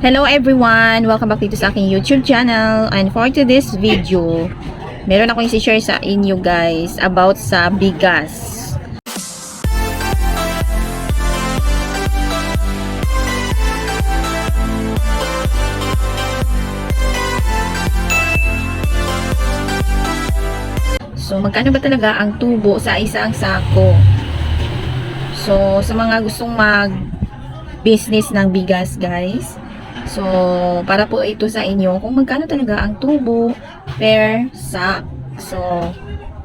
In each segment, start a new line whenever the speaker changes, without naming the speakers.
Hello everyone! Welcome back dito sa aking YouTube channel. And for today's video, meron akong isi-share sa inyo guys about sa bigas. So, magkano ba talaga ang tubo sa isang sako? So, sa mga gustong mag business ng bigas, guys. So, para po ito sa inyo kung magkano talaga ang tubo per sack. So,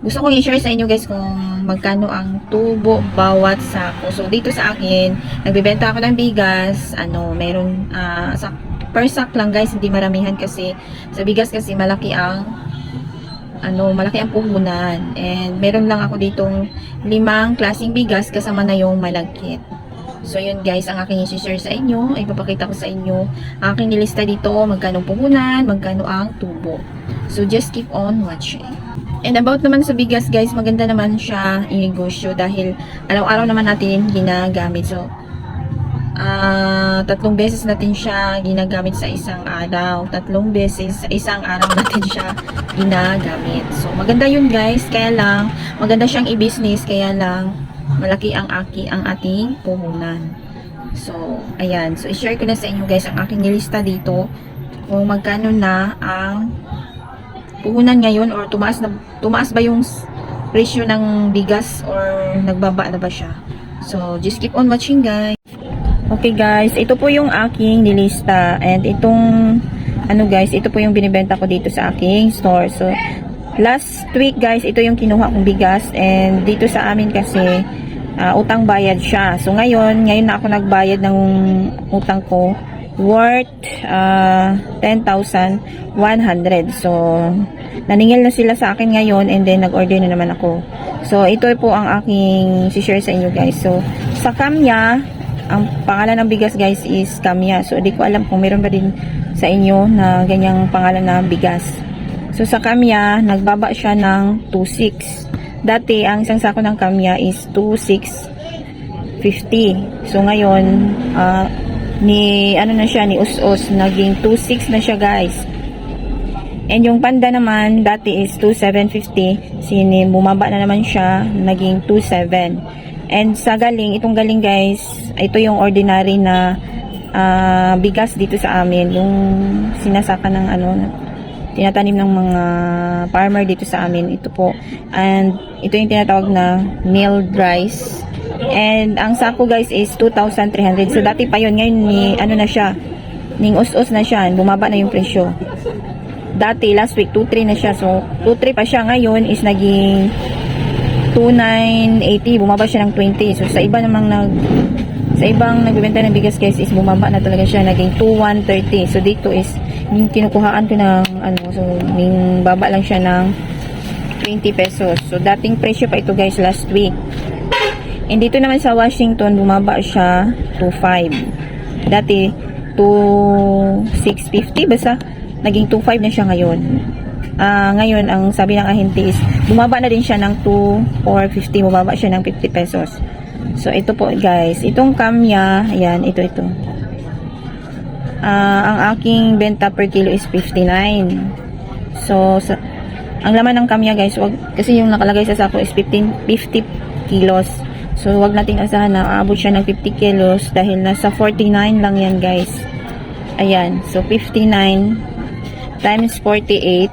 gusto kong i-share sa inyo guys kung magkano ang tubo bawat sako. So, dito sa akin, nagbebenta ako ng bigas. Ano, meron ah, sa per sack lang guys, hindi maramihan kasi sa bigas kasi malaki ang ano, malaki ang puhunan. And meron lang ako ditong limang klaseng bigas kasama na yung malagkit. So, yun guys, ang aking isi-share sa inyo. Ipapakita ko sa inyo ang aking nilista dito, magkano puhunan, magkano ang tubo. So, just keep on watching. And about naman sa bigas guys, maganda naman siya inegosyo dahil araw-araw naman natin ginagamit. So, ah tatlong beses natin siya ginagamit sa isang araw. Tatlong beses sa isang araw natin siya ginagamit. So, maganda yun guys. Kaya lang, maganda siyang i-business. Kaya lang, malaki ang aki ang ating puhunan. So, ayan. So, i-share ko na sa inyo guys ang aking nilista dito kung magkano na ang puhunan ngayon or tumaas na tumaas ba yung ratio ng bigas or nagbaba na ba siya. So, just keep on watching guys. Okay guys, ito po yung aking nilista and itong ano guys, ito po yung binibenta ko dito sa aking store. So, last week guys, ito yung kinuha kong bigas and dito sa amin kasi ah, utang bayad siya. So, ngayon, ngayon na ako nagbayad ng utang ko worth ah, 10,100. So, naningil na sila sa akin ngayon and then nag-order na naman ako. So, ito po ang aking share sa inyo guys. So, sa Kamya, ang pangalan ng bigas guys is Kamya. So, di ko alam kung meron ba din sa inyo na ganyang pangalan na bigas. So, sa Kamya, nagbaba siya ng 2.6. Dati, ang isang sako ng Kamya is 2.650. So, ngayon, ah, ni, ano na siya, ni Us-Us, naging 2.6 na siya guys. And yung panda naman, dati is 2,750. Sini, bumaba na naman siya, naging 2,700. And sa galing, itong galing guys, ito yung ordinary na ah, bigas dito sa amin. Yung sinasaka ng ano, tinatanim ng mga farmer dito sa amin. Ito po. And ito yung tinatawag na milled rice. And ang sako guys is 2,300. So dati pa yun, ngayon ni, ano na siya, ning us-us na siya, bumaba na yung presyo. Dati last week 2.3 na siya. So 2.3 pa siya. Ngayon is naging 2.980 bumaba siya ng 20 so sa iba namang nag sa ibang nagbebenta ng bigas guys is bumaba na talaga siya. Naging 2.130 so dito is yung kinukuhaan ko ng ano so yung baba lang siya ng 20 pesos so dating presyo pa ito guys last week and dito naman sa Washington bumaba siya 2.5 dati 2.650 basta naging 2.5 na siya ngayon. Ah, ngayon, ang sabi ng ahente is, bumaba na din siya ng 2.450, bumaba siya ng 50 pesos. So, ito po guys, itong kamya, ayan, ito, ito. Ah, ang aking benta per kilo is 59. So, sa, ang laman ng kamya guys, wag, kasi yung nakalagay sa sako is 15, 50 kilos. So, wag nating asahan na aabot siya ng 50 kilos dahil nasa 49 lang yan guys. Ayan, so 59 times 48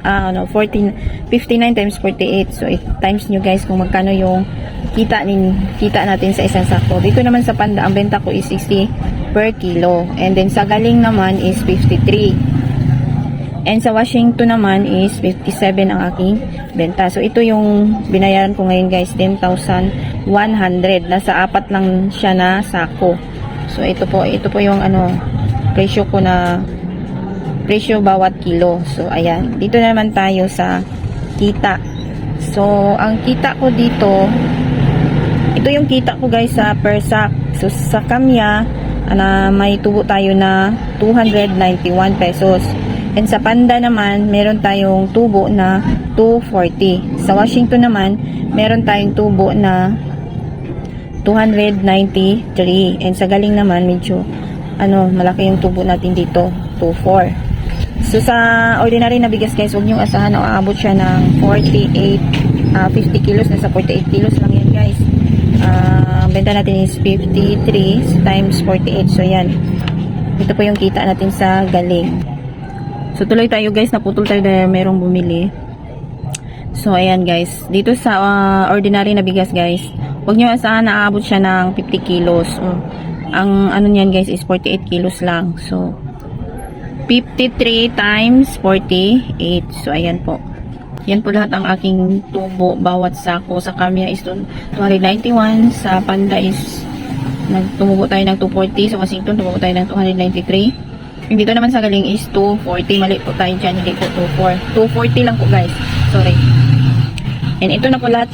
ah no 14 59 times 48 so it times nyo guys kung magkano yung kita nin kita natin sa isang sako. Dito naman sa panda ang benta ko is 60 per kilo. And then sa galing naman is 53 and sa Washington naman is 57 ang aking benta so ito yung binayaran ko ngayon guys 10,100 nasa apat lang siya na sako so ito po ito po yung ano presyo ko na presyo bawat kilo. So, ayan. Dito na naman tayo sa kita. So, ang kita ko dito, ito yung kita ko guys sa per sack. So, sa kamya, na may tubo tayo na 291 pesos. And sa panda naman, meron tayong tubo na 240. Sa Washington naman, meron tayong tubo na 293. And sa galing naman, medyo ano, malaki yung tubo natin dito. 2-4. So, sa ordinary na bigas guys, huwag niyong asahan na aabot siya ng 48, ah, 50 kilos. Nasa 48 kilos lang yan guys. Ang benta natin is 53 times 48. So, yan. Ito po yung kita natin sa galing. So, tuloy tayo guys. Naputol tayo dahil merong bumili. So, ayan guys. Dito sa ah, ordinary na bigas guys, huwag nyo asahan na aabot siya ng 50 kilos. Mm. Ang ano niyan guys is 48 kilos lang. So, 53 times 48. So, ayan po. Yan po lahat ang aking tubo bawat sako. Sa kamya is 291. Sa panda is nagtumubo tayo ng 240. Sa Washington, tumubo tayo ng 293. Yung dito naman sa galing is 240. Mali po tayo dyan. Hindi po 24. 240 lang po guys. Sorry. And ito na po lahat.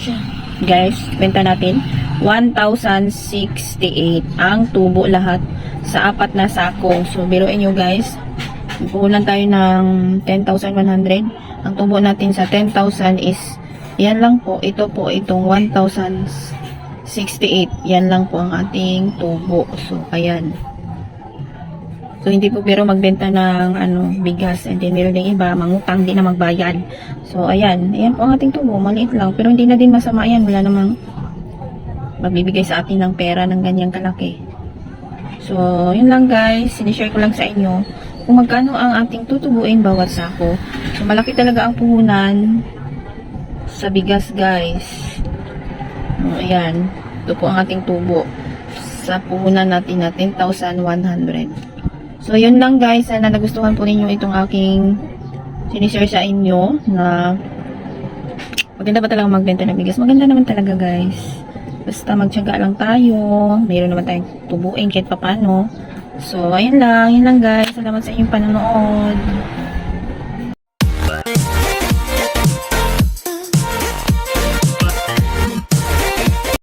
Guys, benta natin. 1,068 ang tubo lahat sa apat na sako. So, biruin nyo guys. Puhunan tayo ng 10,100. Ang tubo natin sa 10,000 is yan lang po. Ito po itong 1,068. Yan lang po ang ating tubo. So, ayan. So, hindi po pero magbenta ng ano, bigas and then meron din iba, mangutang din na magbayad. So, ayan. Ayan po ang ating tubo. Maliit lang. Pero hindi na din masama yan. Wala namang magbibigay sa atin ng pera ng ganyang kalaki. So, yun lang guys. Sinishare ko lang sa inyo kung magkano ang ating tutubuin bawat sako. So, malaki talaga ang puhunan sa bigas guys. So, ayan. Ito po ang ating tubo sa puhunan natin na 10,100. So, yun lang guys. Sana nagustuhan po ninyo itong aking sinishare sa inyo na maganda ba talaga magbenta ng bigas? Maganda naman talaga guys. Basta magtyaga lang tayo. Mayroon naman tayong tubuin kahit papano. So, ayun lang. Yun lang guys. Salamat sa inyong panonood.